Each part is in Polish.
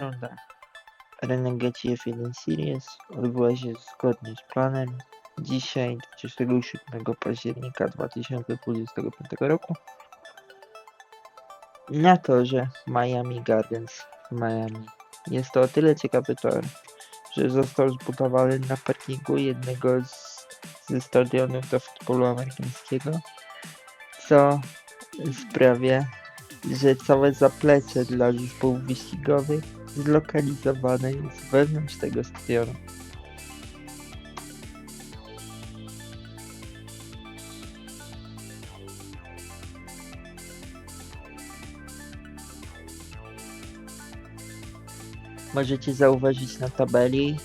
Runda. Renegade F1 Series odbyła się zgodnie z planem dzisiaj 27 października 2025 roku na torze Miami Gardens w Miami. Jest to o tyle ciekawy tor, że został zbudowany na parkingu jednego z, ze stadionów do futbolu amerykańskiego, co sprawia, że całe zaplecze dla zespołów wyścigowych zlokalizowane jest wewnątrz tego stadionu. Możecie zauważyć na tabeli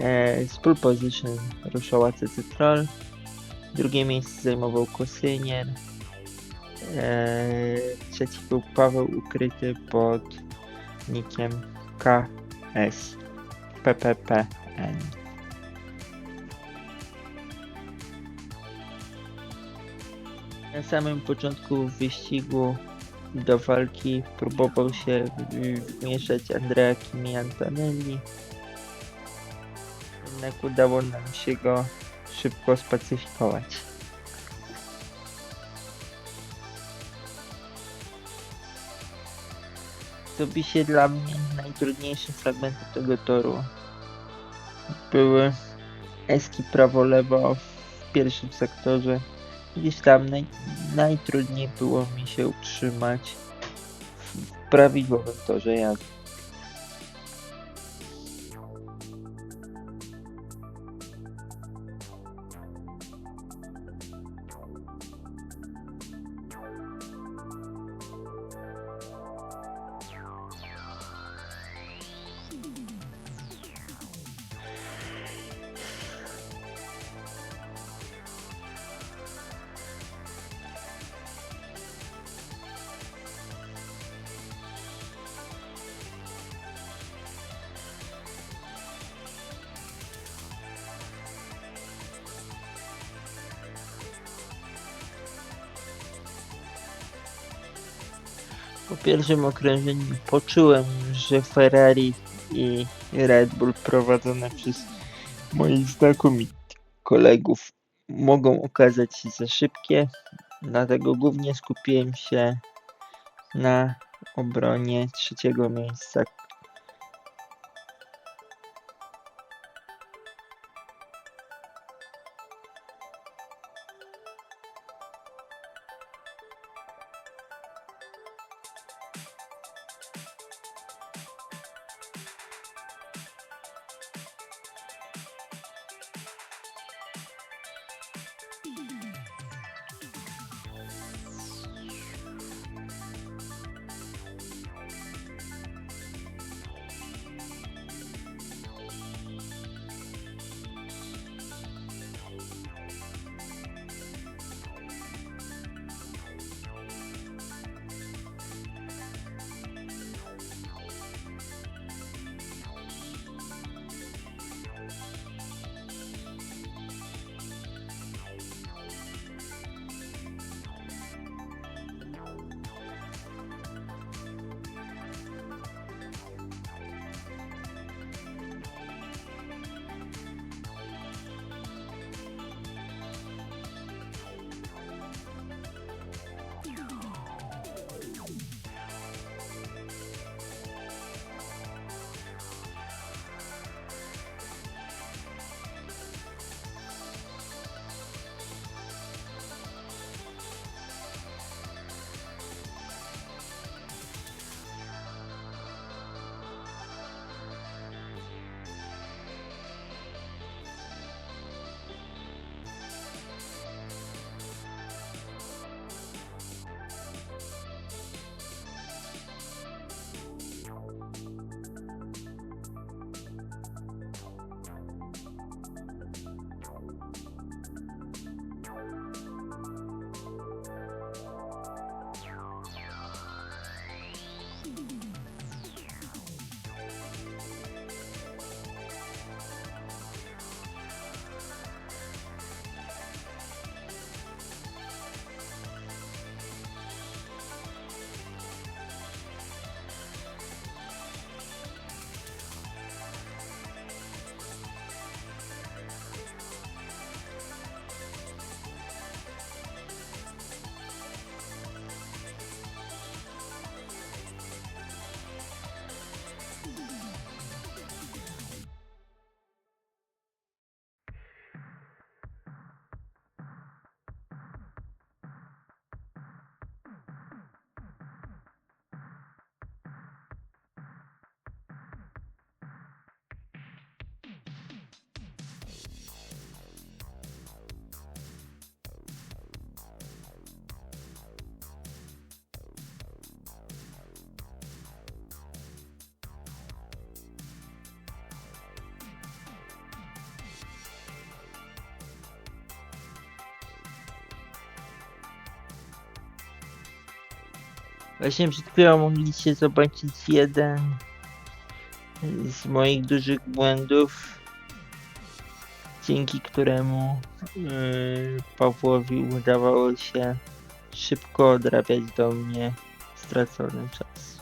e, pole position ruszała CC Troll, drugie miejsce zajmował Kosynier, e, trzeci był Paweł ukryty pod PPPN. Na samym początku wyścigu do walki próbował się wmieszać Andrea Kimi Antonelli. Jednak udało nam się go szybko spacyfikować. Się dla mnie najtrudniejsze fragmenty tego toru były eski prawo-lewo w pierwszym sektorze. Gdzieś tam naj, najtrudniej było mi się utrzymać w prawidłowym torze jazdy. Po pierwszym okrążeniu poczułem, że Ferrari i Red Bull prowadzone przez moich znakomitych kolegów mogą okazać się za szybkie, dlatego głównie skupiłem się na obronie trzeciego miejsca. Właśnie przed chwilą mogliście zobaczyć jeden z moich dużych błędów, dzięki któremu yy, Pawłowi udawało się szybko odrabiać do mnie stracony czas.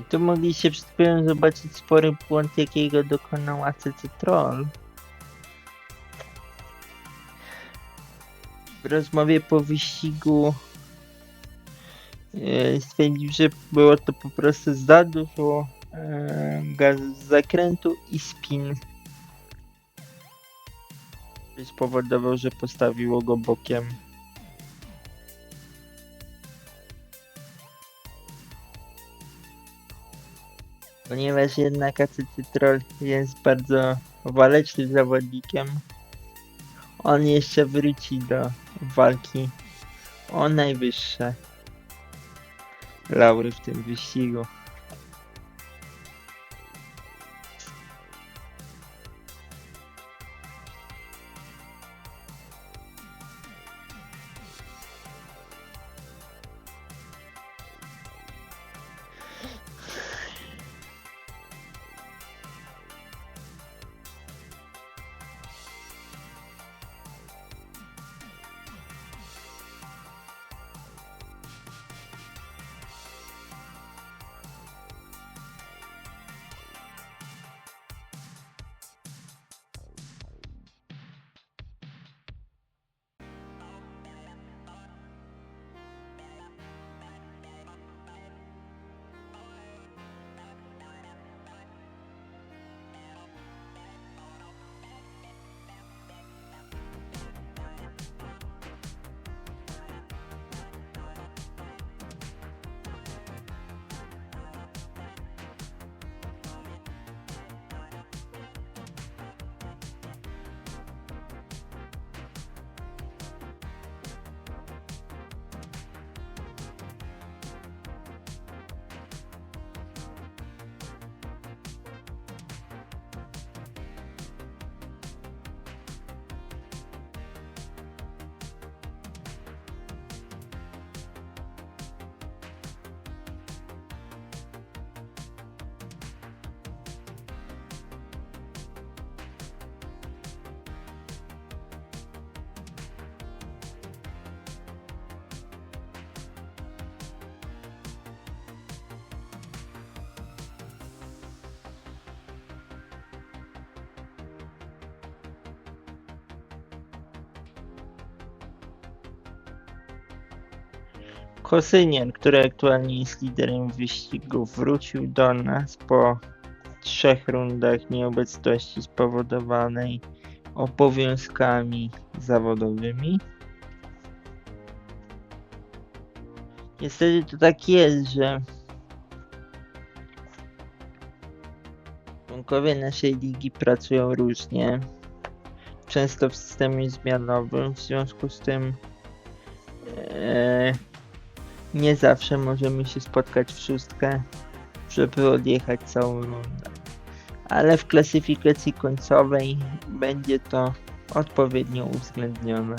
I tu mogliście przed chwilą zobaczyć spory błąd, jakiego dokonał ACC Troll. W rozmowie po wyścigu e, stwierdził, że było to po prostu za dużo e, gazu z zakrętu i spin. Spowodował, że postawiło go bokiem. Ponieważ jednak ACC Troll jest bardzo walecznym zawodnikiem, on jeszcze wróci do walki o najwyższe laury w tym wyścigu. Kosynier, który aktualnie jest liderem wyścigu, wrócił do nas po trzech rundach nieobecności spowodowanej obowiązkami zawodowymi. Niestety to tak jest, że członkowie naszej ligi pracują różnie, często w systemie zmianowym, w związku z tym e, nie zawsze możemy się spotkać w szóstkę, żeby odjechać całą rundę. Ale w klasyfikacji końcowej będzie to odpowiednio uwzględnione.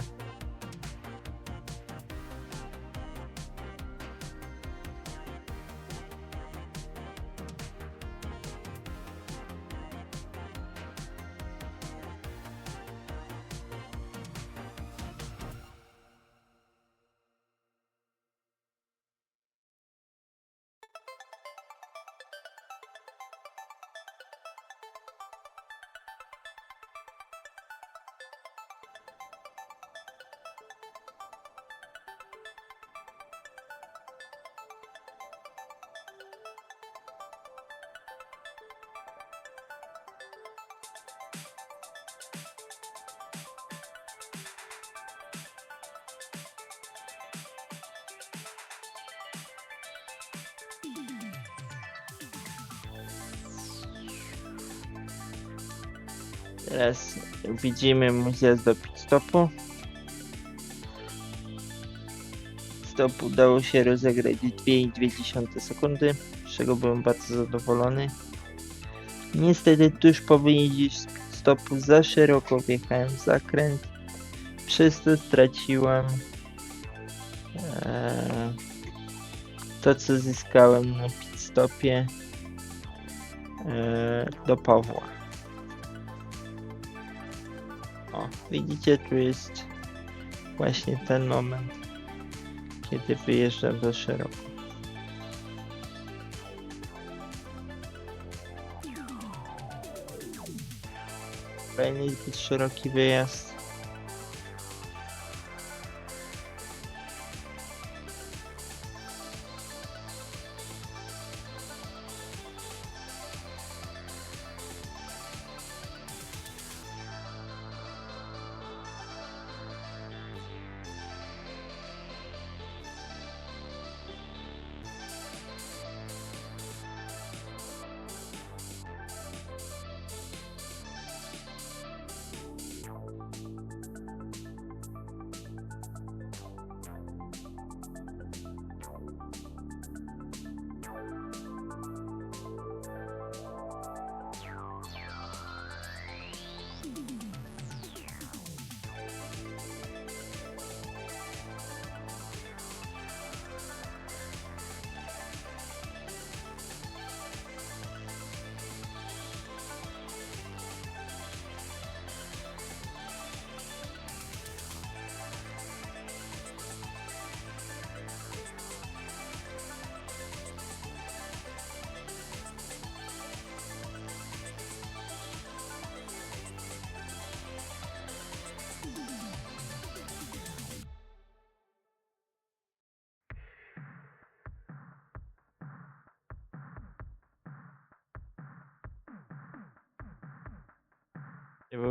Teraz widzimy mój zjazd do pitstopu. Stop udało się rozegrać 2,2 sekundy, z czego byłem bardzo zadowolony. Niestety tuż po wyjeździe z stopu za szeroko wjechałem w zakręt, przez to straciłem eee to co zyskałem na pit stopie e, do Pawła. O, widzicie, tu jest właśnie ten moment, kiedy wyjeżdżam za szeroko. Kolejny zbyt szeroki wyjazd.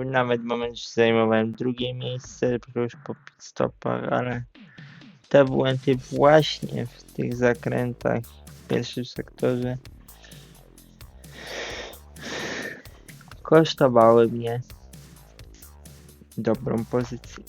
Nawet moment, zajmowałem drugie miejsce już po stopach, ale te błędy właśnie w tych zakrętach w pierwszym sektorze kosztowały mnie dobrą pozycję.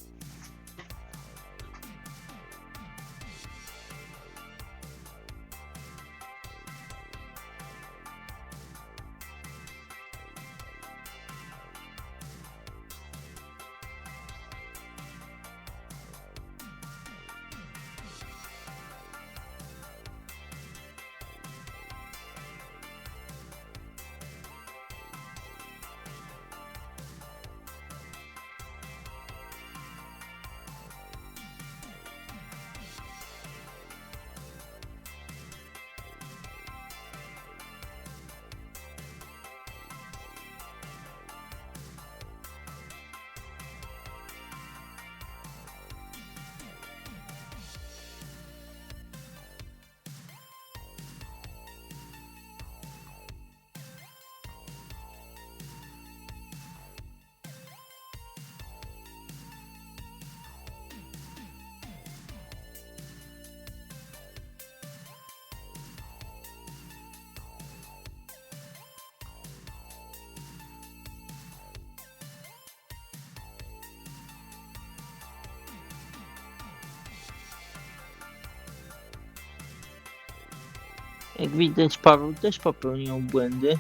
Jak widać, Paweł też popełniał błędy.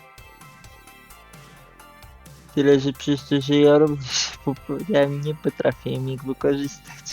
Tyle, że przez to, że ja również popełniałem, nie potrafiłem ich wykorzystać.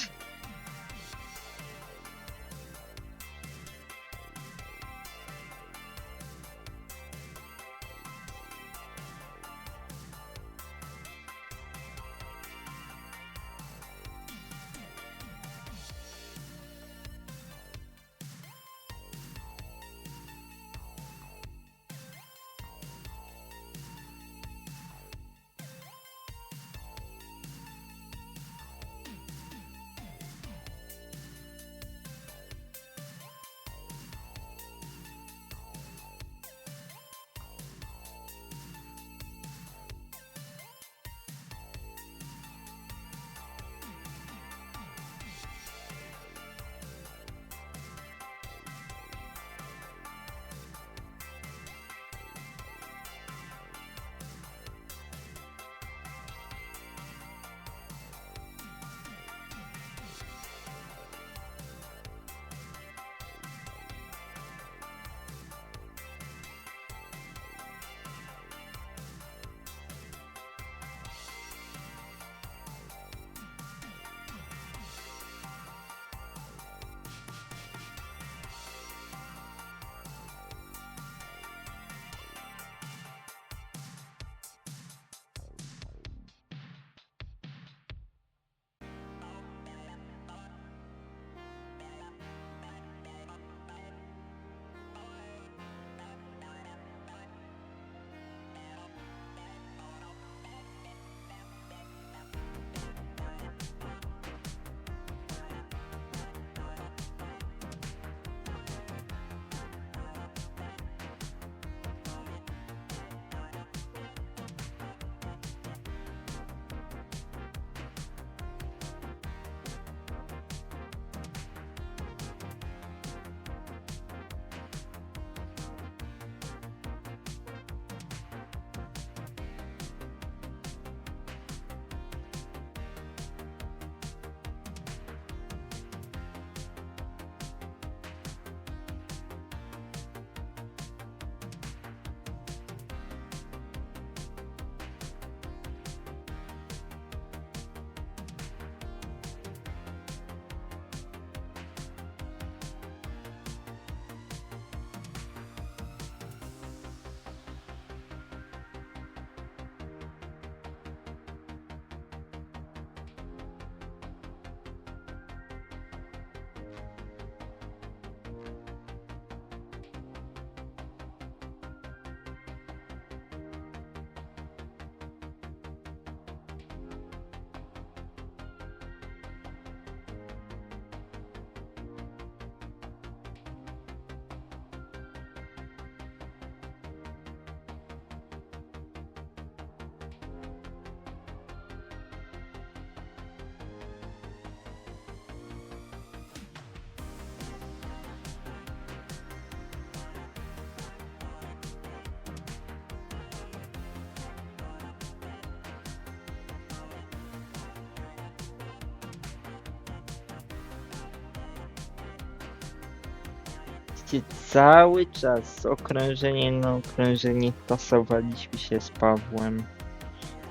Cały czas z okrążenia na okrążenie tasowaliśmy się z Pawłem.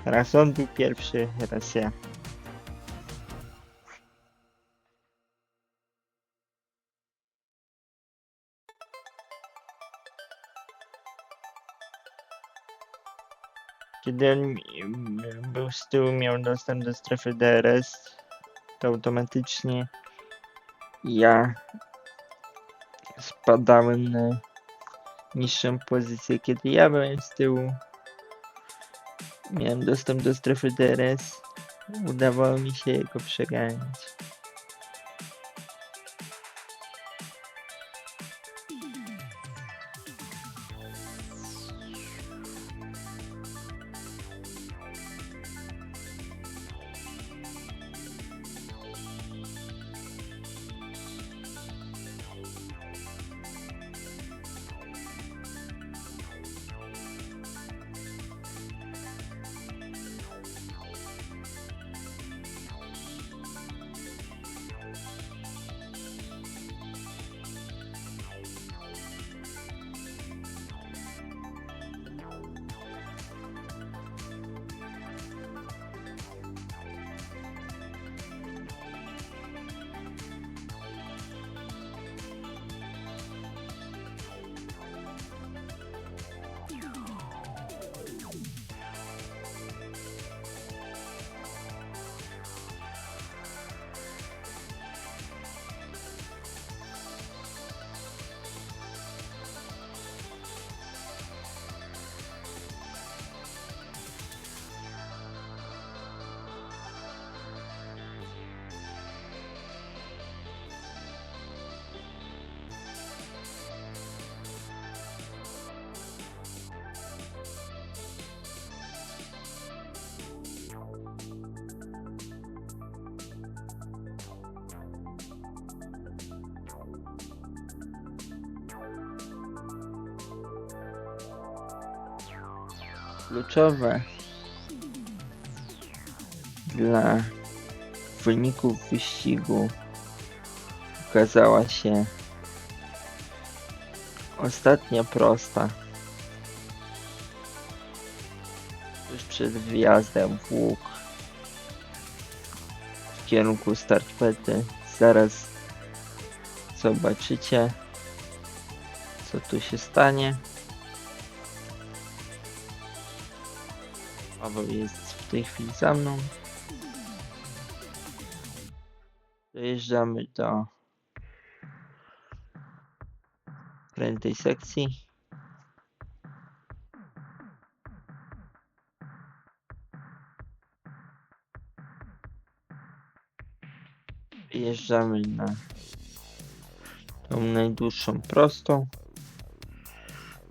Raz on był pierwszy, raz ja. Kiedy on był z tyłu, miał dostęp do strefy DRS, to automatycznie ja spadałem na niższą pozycję. Kiedy ja byłem z tyłu, miałem dostęp do strefy DRS, udawało mi się jego przeganiać. Kluczowe dla wyników wyścigu okazała się ostatnia prosta. Już przed wjazdem w łuk w kierunku startpety. Zaraz zobaczycie co tu się stanie. Paweł jest w tej chwili za mną. Dojeżdżamy do krętej sekcji. Wjeżdżamy na tą najdłuższą prostą.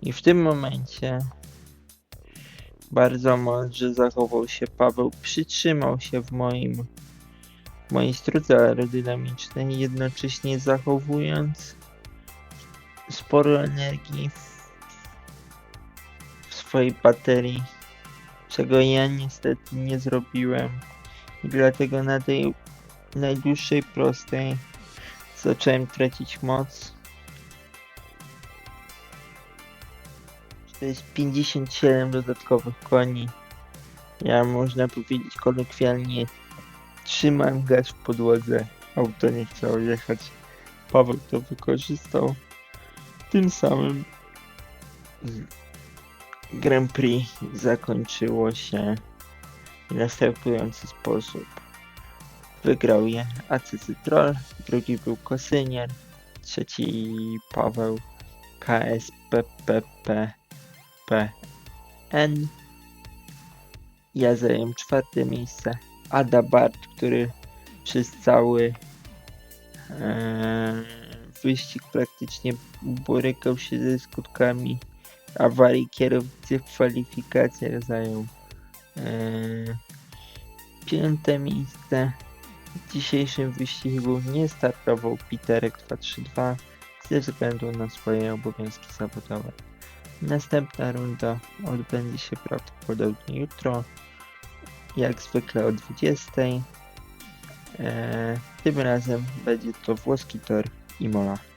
I w tym momencie bardzo mądrze zachował się Paweł, przytrzymał się w moim w mojej strudze aerodynamicznej, jednocześnie zachowując sporo energii w, swojej baterii, czego ja niestety nie zrobiłem. I dlatego na tej najdłuższej prostej zacząłem tracić moc. To jest 57 dodatkowych koni. Ja można powiedzieć kolokwialnie trzymałem gaz w podłodze. Auto nie chciało jechać. Paweł to wykorzystał. Tym samym Grand Prix zakończyło się w następujący sposób. Wygrał je ACC Troll, drugi był Kosynier, trzeci Paweł KSPPP PN. Ja zająłem czwarte miejsce. Ada Bart, który przez cały e, wyścig praktycznie borykał się ze skutkami awarii kierowcy w kwalifikacjach zajął e, piąte miejsce. W dzisiejszym wyścigu nie startował Peterek 232 ze względu na swoje obowiązki zawodowe. Następna runda odbędzie się prawdopodobnie jutro, jak zwykle o 20. Eee, tym razem będzie to włoski tor Imola.